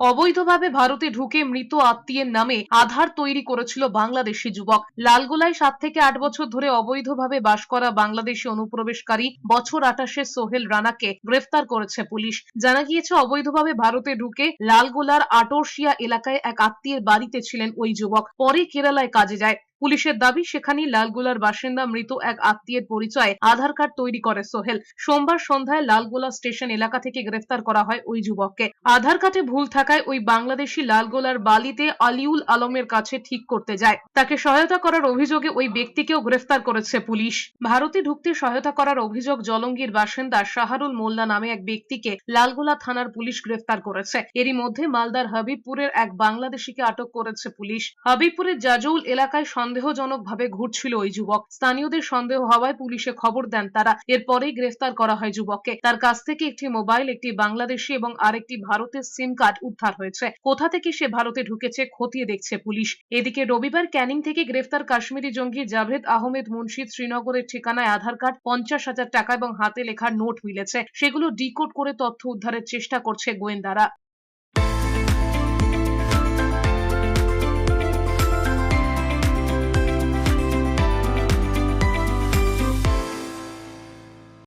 অবৈধভাবে ভারতে ঢুকে মৃত আত্মীয়ের নামে আধার তৈরি করেছিল বাংলাদেশি যুবক। লালগোলায় সাত থেকে আট বছর ধরে অবৈধভাবে বাস করা বাংলাদেশি অনুপ্রবেশকারী বছর আঠাশে সোহেল রানাকে গ্রেফতার করেছে পুলিশ। জানা গিয়েছে, অবৈধভাবে ভারতে ঢুকে লালগোলার আটরশিয়া এলাকায় এক আত্মীয়ের বাড়িতে ছিলেন ওই যুবক। পরে কেরালায় কাজে যায়। পুলিশের দাবি, সেখানেই লালগোলার বাসিন্দা মৃত এক আত্মীয়ের পরিচয়ে আধার কার্ড তৈরি করে সোহেল। সোমবার সন্ধ্যায় লালগোলা স্টেশন এলাকা থেকে গ্রেফতার করা হয় ওই যুবককে। আধার কার্ডে ভুল থাকায় ওই বাংলাদেশি লালগোলার বালিতে আলিউল আলমের কাছে ঠিক করতে যায়। তাকে সহায়তা করার অভিযোগে ওই ব্যক্তিকেও গ্রেফতার করেছে পুলিশ। ভারতে ঢুকতে সহায়তা করার অভিযোগ জলঙ্গির বাসিন্দা শাহরুল মোল্লা নামে এক ব্যক্তিকে লালগোলা থানার পুলিশ গ্রেফতার করেছে। এরই মধ্যে মালদার হাবিবপুরের এক বাংলাদেশিকে আটক করেছে পুলিশ। হাবিবপুরের জাজৌল এলাকায় সন্দেহজনকভাবে ঘুরছিল ওই যুবক। স্থানীয়দের সন্দেহ হওয়ায় পুলিশে খবর দেন তারা। এরপরেই গ্রেফতার করা হয় যুবককে। তার কাছ থেকে একটি মোবাইল, একটি বাংলাদেশি এবং আরেকটি ভারতের সিম কার্ড উদ্ধার হয়েছে। কোথা থেকে সে ভারতে ঢুকেছে খতিয়ে দেখছে পুলিশ। এদিকে রবিবার ক্যানিং থেকে গ্রেফতার কাশ্মীরি জঙ্গি জাভেদ আহমেদ মুন্সিদ শ্রীনগরের ঠিকানায় আধার কার্ড, পঞ্চাশ হাজার টাকা এবং হাতে লেখা নোট মিলেছে। সেগুলো ডিকোড করে তথ্য উদ্ধারের চেষ্টা করছে গোয়েন্দারা।